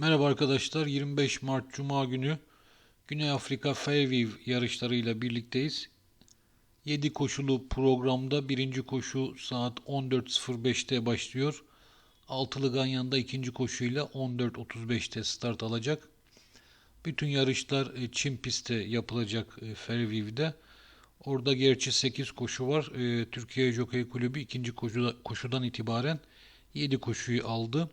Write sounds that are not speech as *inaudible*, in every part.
Merhaba arkadaşlar. 25 Mart Cuma günü Güney Afrika Fairview yarışlarıyla birlikteyiz. 7 koşulu programda birinci koşu saat 14.05'te başlıyor. Altılı Ganyan'da ikinci koşuyla 14.35'te start alacak. Bütün yarışlar e, çim pistte yapılacak e, Fairview'de. Orada gerçi 8 koşu var. E, Türkiye Jockey Kulübü ikinci koşuda, koşudan itibaren 7 koşuyu aldı.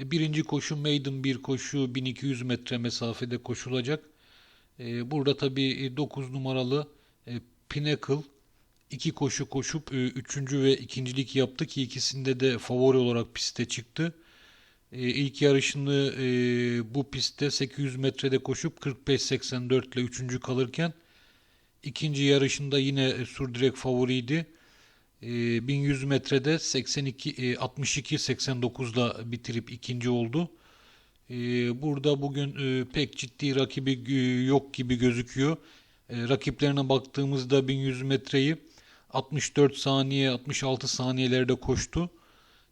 E, Birinci koşu maiden bir koşu 1200 metre mesafede koşulacak. E, Burada tabii 9 numaralı e, Pinnacle iki koşu koşup üçüncü ve ikincilik yaptı ki ikisinde de favori olarak piste çıktı. İlk yarışını bu pistte 800 metrede koşup 45-84 ile üçüncü kalırken ikinci yarışında yine sürdürek favoriydi. E, 1100 metrede 82 e, 62-89'da bitirip ikinci oldu. E, Burada bugün e, pek ciddi rakibi e, yok gibi gözüküyor. E, Rakiplerine baktığımızda 1100 metreyi 64 saniye 66 saniyelerde koştu.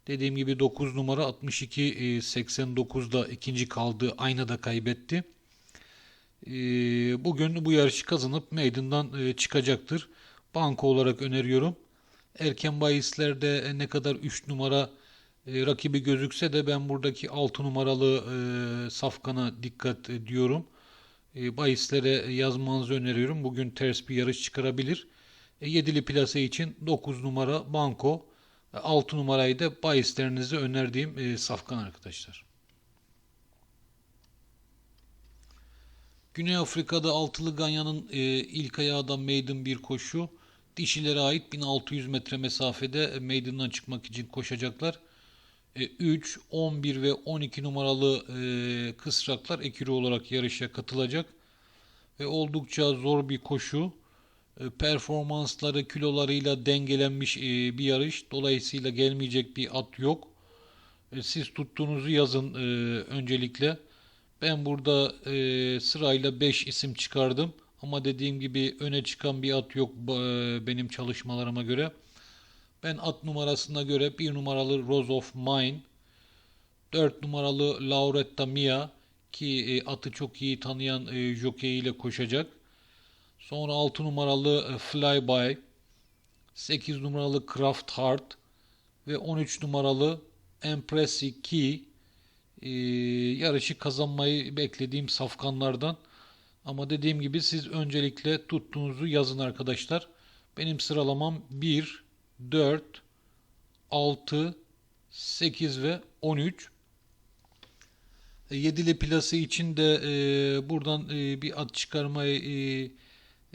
Dediğim gibi 9 numara 62-89'da ikinci kaldı. Aynı da kaybetti. E, Bugün bu yarışı kazanıp meydandan e, çıkacaktır. Banko olarak öneriyorum. Erken bahislerde e, ne kadar 3 numara e, rakibi gözükse de ben buradaki 6 numaralı e, Safkan'a dikkat ediyorum. E, bahislere yazmanızı öneriyorum. Bugün ters bir yarış çıkarabilir. E, yedili plase için 9 numara Banko, e, 6 numarayı da bahislerinizi önerdiğim e, Safkan arkadaşlar. Güney Afrika'da Altılı Ganyan'ın e, ilk ayağı da maiden bir koşu. Dişilere ait 1600 metre mesafede e, maiden'dan çıkmak için koşacaklar. E, 3, 11 ve 12 numaralı e, kısraklar ekürü olarak yarışa katılacak. Ve oldukça zor bir koşu. E, performansları kilolarıyla dengelenmiş e, bir yarış. Dolayısıyla gelmeyecek bir at yok. E, siz tuttuğunuzu yazın e, öncelikle. Ben burada e, sırayla 5 isim çıkardım. Ama dediğim gibi öne çıkan bir at yok e, benim çalışmalarıma göre. Ben at numarasına göre 1 numaralı Rose of Mine, 4 numaralı Lauretta Mia ki e, atı çok iyi tanıyan e, jockey ile koşacak. Sonra 6 numaralı Flyby, 8 numaralı Craft Heart ve 13 numaralı Empressi ki e, yarışı kazanmayı beklediğim safkanlardan. Ama dediğim gibi siz öncelikle tuttuğunuzu yazın arkadaşlar. Benim sıralamam 1, 4, 6, 8 ve 13. E, Yedili plası için de e, buradan e, bir at çıkarmayı e,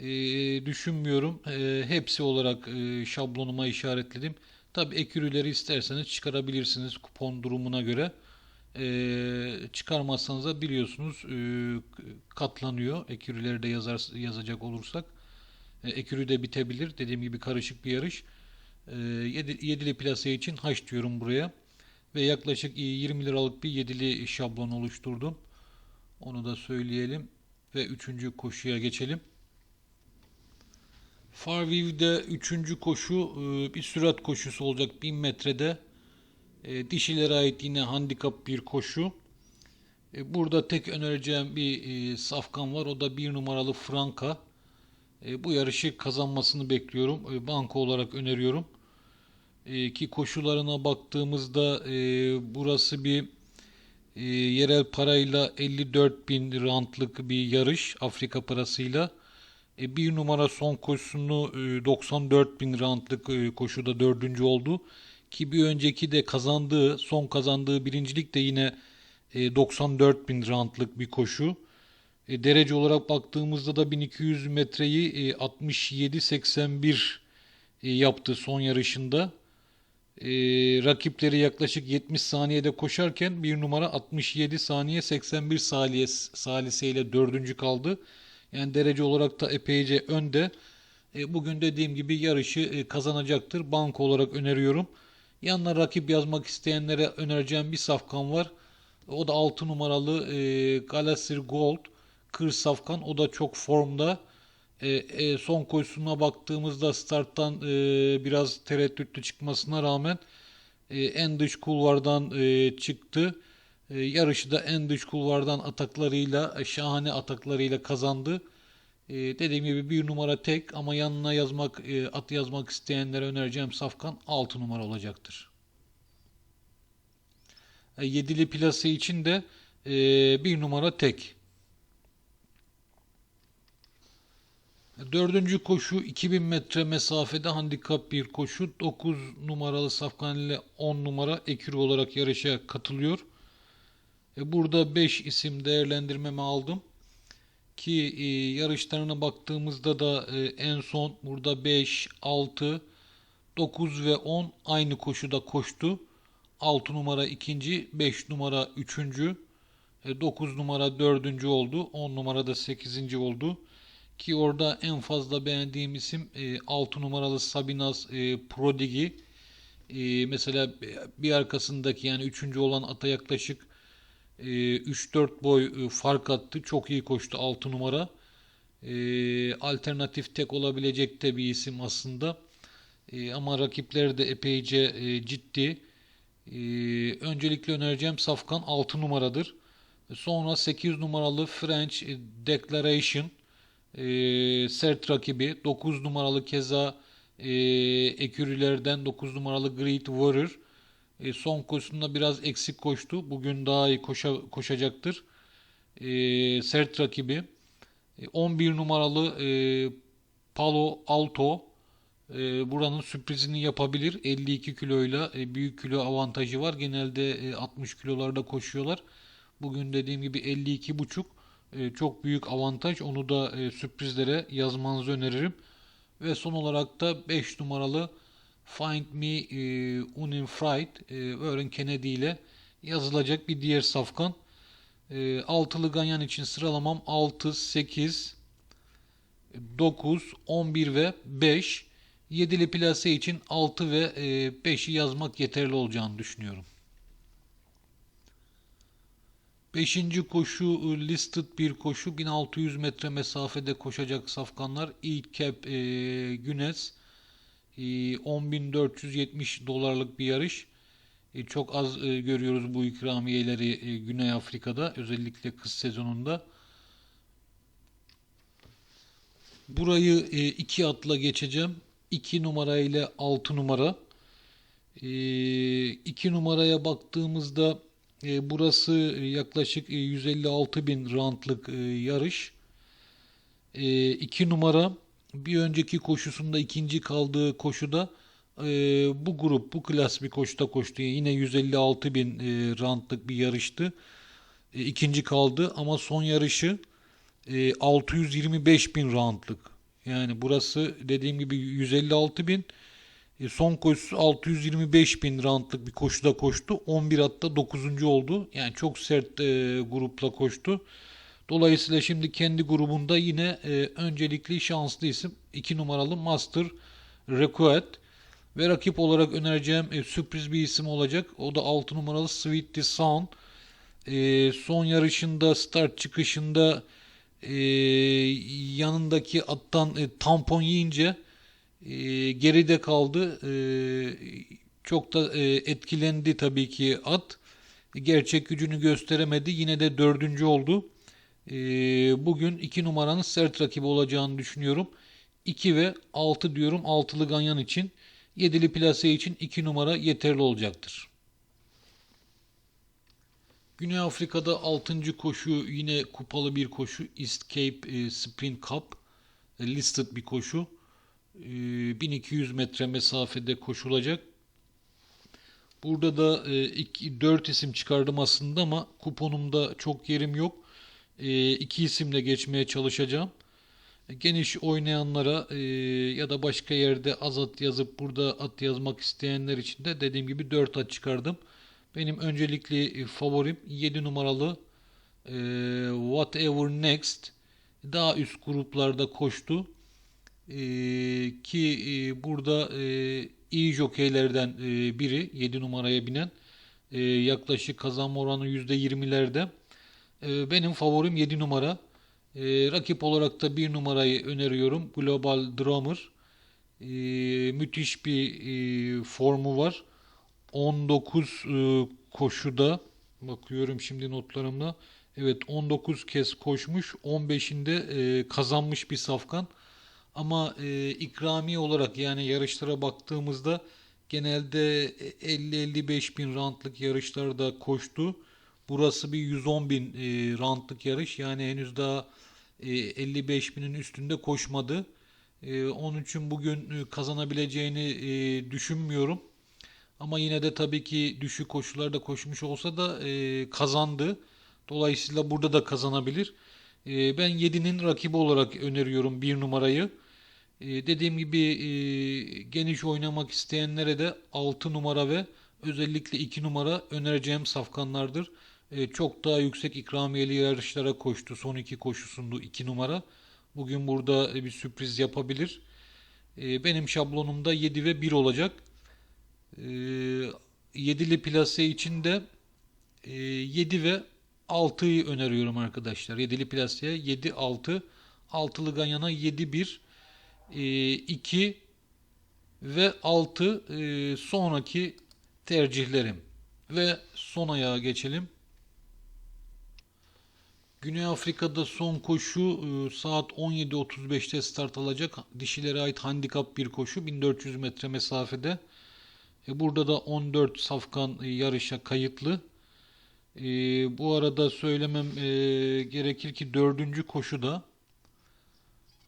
e, düşünmüyorum. E, hepsi olarak e, şablonuma işaretledim. Tabi ekürüleri isterseniz çıkarabilirsiniz kupon durumuna göre. E, çıkarmazsanız da biliyorsunuz e, katlanıyor. Ekürüleri de yazar, yazacak olursak. E, ekürü de bitebilir. Dediğim gibi karışık bir yarış. E, yedi- yedili plase için haş diyorum buraya. Ve yaklaşık 20 liralık bir yedili şablon oluşturdum. Onu da söyleyelim. Ve üçüncü koşuya geçelim. Farview'de üçüncü koşu e, bir sürat koşusu olacak 1000 metrede. E, Dişilere ait yine handikap bir koşu. E, Burada tek önereceğim bir e, safkan var. O da bir numaralı Franka. E, Bu yarışı kazanmasını bekliyorum. E, Banko olarak öneriyorum. E, Ki koşularına baktığımızda e, burası bir e, yerel parayla 54 bin rantlık bir yarış Afrika parasıyla. E, bir numara son koşusunu e, 94 bin rantlık e, koşuda dördüncü oldu. Ki bir önceki de kazandığı, son kazandığı birincilik de yine e, 94 bin rantlık bir koşu. E, derece olarak baktığımızda da 1200 metreyi e, 67-81 e, yaptı son yarışında. E, rakipleri yaklaşık 70 saniyede koşarken bir numara 67 saniye 81 saniye saliseyle dördüncü kaldı. Yani derece olarak da epeyce önde. E, bugün dediğim gibi yarışı e, kazanacaktır. Banko olarak öneriyorum. Yanına rakip yazmak isteyenlere önereceğim bir safkan var. O da 6 numaralı e, Galasir Gold. Kır safkan. O da çok formda. E, e, son koşusuna baktığımızda starttan e, biraz tereddütlü çıkmasına rağmen e, en dış kulvardan e, çıktı. E, yarışı da en dış kulvardan ataklarıyla, e, şahane ataklarıyla kazandı. E, dediğim gibi bir numara tek ama yanına yazmak, e, at yazmak isteyenlere önereceğim safkan 6 numara olacaktır. E, yedili plase için de e, bir numara tek. Dördüncü koşu 2000 metre mesafede handikap bir koşu. 9 numaralı Safkan ile 10 numara ekür olarak yarışa katılıyor. E, Burada 5 isim değerlendirmemi aldım. Ki e, yarışlarına baktığımızda da e, en son burada 5, 6, 9 ve 10 aynı koşuda koştu. 6 numara ikinci, 5 numara üçüncü, 9 numara dördüncü oldu. 10 numara da 8. oldu. Ki orada en fazla beğendiğim isim e, 6 numaralı Sabinas e, Prodigi. E, mesela bir arkasındaki yani 3. olan ata yaklaşık e, 3-4 boy fark attı. Çok iyi koştu 6 numara. E, alternatif tek olabilecek de bir isim aslında. E, ama rakipleri de epeyce e, ciddi. E, öncelikle önereceğim Safkan 6 numaradır. Sonra 8 numaralı French Declaration e, sert rakibi. 9 numaralı keza e, ekürülerden 9 numaralı Great Warrior. E, son koşusunda biraz eksik koştu. Bugün daha iyi koşa, koşacaktır. E, sert rakibi. E, 11 numaralı e, Palo Alto. E, buranın sürprizini yapabilir. 52 kiloyla e, büyük kilo avantajı var. Genelde e, 60 kilolarda koşuyorlar. Bugün dediğim gibi 52,5 e, çok büyük avantaj. Onu da e, sürprizlere yazmanızı öneririm. Ve son olarak da 5 numaralı Find Me e, Unifried e, Warren Kennedy ile yazılacak bir diğer safkan. E, altılı ganyan için sıralamam 6, 8, 9, 11 ve 5. Yedili plase için 6 ve 5'i yazmak yeterli olacağını düşünüyorum. Beşinci koşu e, listed bir koşu 1600 metre mesafede koşacak safkanlar ilk kep e, Günes e, 10.470 dolarlık bir yarış. E, çok az e, görüyoruz bu ikramiyeleri e, Güney Afrika'da özellikle kış sezonunda. Burayı e, iki atla geçeceğim. 2 numara ile 6 numara. 2 e, numaraya baktığımızda burası yaklaşık 156 e, bin rantlık yarış. 2 numara bir önceki koşusunda ikinci kaldığı koşuda bu grup bu klas bir koşuda koştu. Yine 156 bin rantlık bir yarıştı. İkinci kaldı ama son yarışı 625 bin rantlık. Yani burası dediğim gibi 156 bin e, son koşusu 625 bin roundlık bir koşuda koştu. 11 hatta 9. oldu. Yani çok sert e, grupla koştu. Dolayısıyla şimdi kendi grubunda yine e, öncelikli şanslı isim 2 numaralı Master Request ve rakip olarak önereceğim e, sürpriz bir isim olacak. O da 6 numaralı Sweet the Sound. E, son yarışında start çıkışında e, yanındaki attan e, tampon yiyince e, geride kaldı. E, çok da e, etkilendi tabii ki at. Gerçek gücünü gösteremedi. Yine de dördüncü oldu. E, bugün iki numaranın sert rakibi olacağını düşünüyorum. 2 ve 6 diyorum altılı ganyan için. Yedili plase için 2 numara yeterli olacaktır. Güney Afrika'da 6. koşu yine kupalı bir koşu. East Cape e, Sprint Cup. Listed bir koşu. 1200 ee, metre mesafede koşulacak. Burada da 4 e, isim çıkardım aslında ama kuponumda çok yerim yok. 2 e, isimle geçmeye çalışacağım. Geniş oynayanlara e, ya da başka yerde az at yazıp burada at yazmak isteyenler için de dediğim gibi 4 at çıkardım. Benim öncelikli favorim 7 numaralı Whatever Next daha üst gruplarda koştu. Ki e, burada e, iyi jokeylerden e, biri 7 numaraya binen e, yaklaşık kazanma oranı %20'lerde. E, benim favorim 7 numara. E, rakip olarak da 1 numarayı öneriyorum. Global Drummer. E, müthiş bir e, formu var. 19 e, koşuda Bakıyorum şimdi notlarımla. Evet 19 kez koşmuş. 15'inde e, kazanmış bir safkan. Ama e, ikramiye olarak yani yarışlara baktığımızda genelde 50-55 bin rantlık yarışlarda koştu. Burası bir 110 bin e, rantlık yarış. Yani henüz daha e, 55 binin üstünde koşmadı. E, onun için bugün e, kazanabileceğini e, düşünmüyorum. Ama yine de tabii ki düşük koşullarda koşmuş olsa da e, kazandı. Dolayısıyla burada da kazanabilir. E, ben 7'nin rakibi olarak öneriyorum 1 numarayı. E, dediğim gibi e, geniş oynamak isteyenlere de 6 numara ve özellikle 2 numara önereceğim safkanlardır. E, çok daha yüksek ikramiyeli yarışlara koştu. Son iki koşusunda 2 numara. Bugün burada e, bir sürpriz yapabilir. E, benim şablonumda 7 ve 1 olacak. E, yedili plase için de e, 7 ve 6'yı öneriyorum arkadaşlar. Yedili plaseye 7 6 altılı ganyana 7 1 e, 2 ve 6 e, sonraki tercihlerim. Ve son ayağa geçelim. Güney Afrika'da son koşu e, saat 17.35'te start alacak. Dişilere ait handikap bir koşu 1400 metre mesafede. E, Burada da 14 safkan e, yarışa kayıtlı. Bu arada söylemem gerekir ki dördüncü koşuda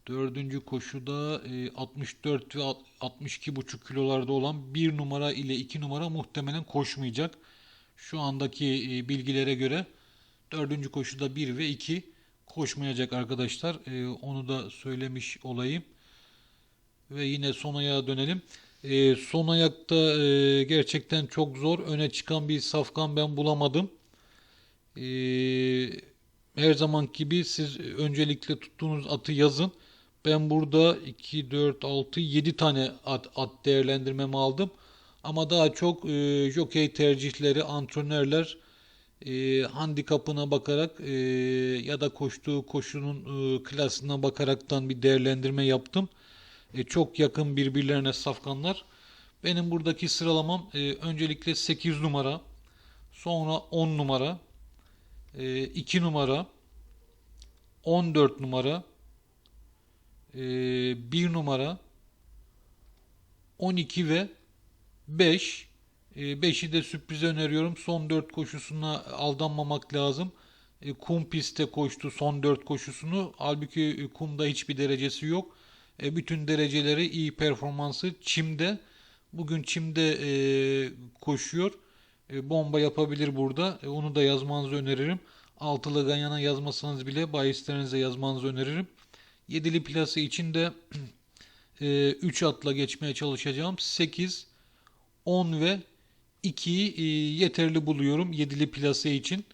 dördüncü koşuda e, 64 ve 62,5 kilolarda olan bir numara ile iki numara muhtemelen koşmayacak. Şu andaki bilgilere göre dördüncü koşuda 1 ve 2 koşmayacak arkadaşlar. E, onu da söylemiş olayım. Ve yine son ayağa dönelim. E, son ayakta e, gerçekten çok zor. Öne çıkan bir safkan ben bulamadım. E, her zaman gibi siz öncelikle tuttuğunuz atı yazın. Ben burada 2, 4, 6, 7 tane at, at değerlendirmemi aldım. Ama daha çok e, jockey tercihleri, antrenörler e, handikapına bakarak e, ya da koştuğu koşunun e, klasına bakaraktan bir değerlendirme yaptım. E, çok yakın birbirlerine safkanlar. Benim buradaki sıralamam e, öncelikle 8 numara, sonra 10 numara, e, 2 numara, 14 numara, e, 1 numara, 12 ve 5. 5'i de sürprize öneriyorum. Son 4 koşusuna aldanmamak lazım. E, kum pistte koştu son 4 koşusunu. Halbuki e, kumda hiçbir derecesi yok. E, bütün dereceleri iyi performansı çimde. Bugün çimde e, koşuyor. E, bomba yapabilir burada. E, onu da yazmanızı öneririm. Altılı Ganyan'a yazmasanız bile bahislerinize yazmanızı öneririm. Yedili plası için de *clears throat* 3 atla geçmeye çalışacağım. 8, 10 ve 2'yi e, yeterli buluyorum yedili plase için.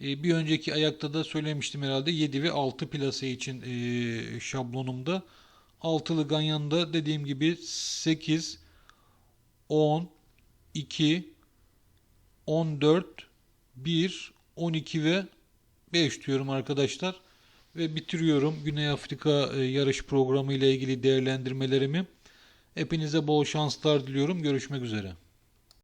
E, bir önceki ayakta da söylemiştim herhalde 7 ve 6 plase için e, şablonumda. Altılı Ganyan'da dediğim gibi 8, 10, 2, 14, 1, 12 ve 5 diyorum arkadaşlar. Ve bitiriyorum Güney Afrika yarış programı ile ilgili değerlendirmelerimi. Hepinize bol şanslar diliyorum. Görüşmek üzere.